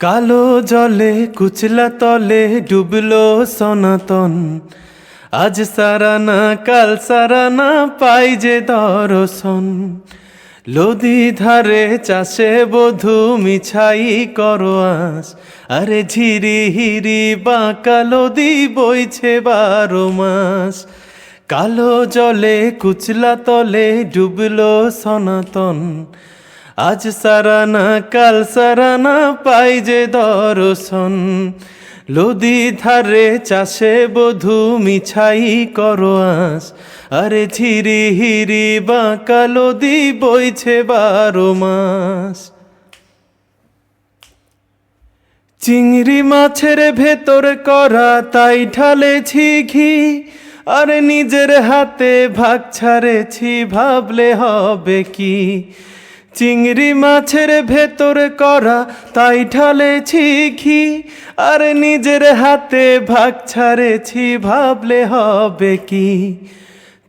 কালো জলে কুচলা তলে ডুবলো সনাতন। আজ সারানা কাল সারানা পাই যে দর্শন। লদি ধারে চাষে বধু মিছাই করো আস আরে ঝিরি হিরি বাঁকা লদি বইছে বারো মাস। কালো জলে কুচলা তলে ডুবলো সনাতন। আজ সারানা, কাল সারানা, পাই যে দর্শন। লদি ধারে চাষে বধু মিছাই করো আস আরে ঝিরি হিরি বাঁকা লদি বইছে বারো মাস। চিংড়ি মাছের ভেতর করা, তাই ঢালেছি ঘি। আর নিজের হাতে ভাগ ছাড়েছি, ভাবলে হবে কি? চিংড়ি মাছের ভেতর করা, তাই ঢালেছি ঘি। আর নিজের হাতে ভাগ ছাড়েছি, ভাবলে হবে কি?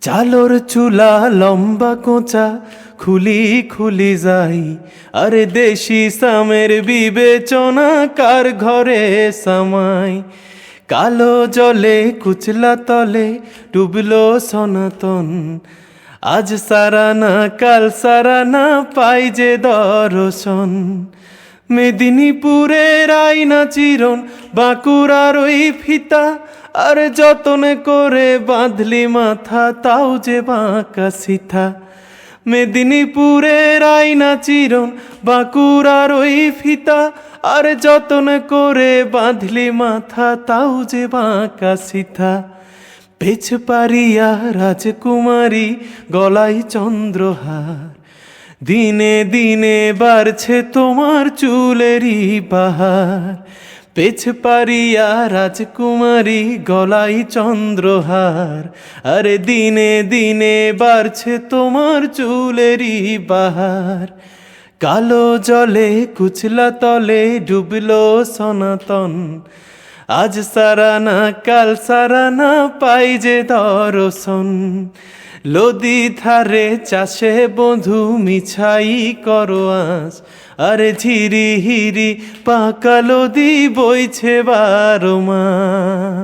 চালোর চুলা লম্বা কোঁচা, খুলি খুলি যাই। আরে দেশি সামের বিবেচনা, কার ঘরে সামাই? কালো জলে, কুচলা তলে, ডুবলো সনাতন আজ সারানা কাল সারানা পাই যে দর্শন। মেদিনীপুরের আইনা চিরন, বাঁকুড়ার ওই ফিতা, আর যতন করে বাঁধলি মাথা, তাও যে বাঁকা সিথা। মেদিনীপুরের আইনা চিরন, বাঁকুড়ার ওই ফিতা, আর যতন করে বাঁধলি মাথা, তাও যে বাঁকা সিথা। পেছ পারিয়া রাজকুমারী গলায় চন্দ্রহার। দিনে দিনে বাড়ছে তোমার চুলেরই বাহার পেছ পারিয়া রাজকুমারী গলায় চন্দ্রহার। আরে দিনে দিনে বাড়ছে তোমার চুলেরই বাহার কালো জলে কুচলা তলে ডুবলো সনাতন। আজ সারানা কাল সারানা পাই যে দরসন লদি থারে চাষে বন্ধু মিছাই করো আস আরে ঝিরি হিরি পাকা লদি বইছে বারো মাস।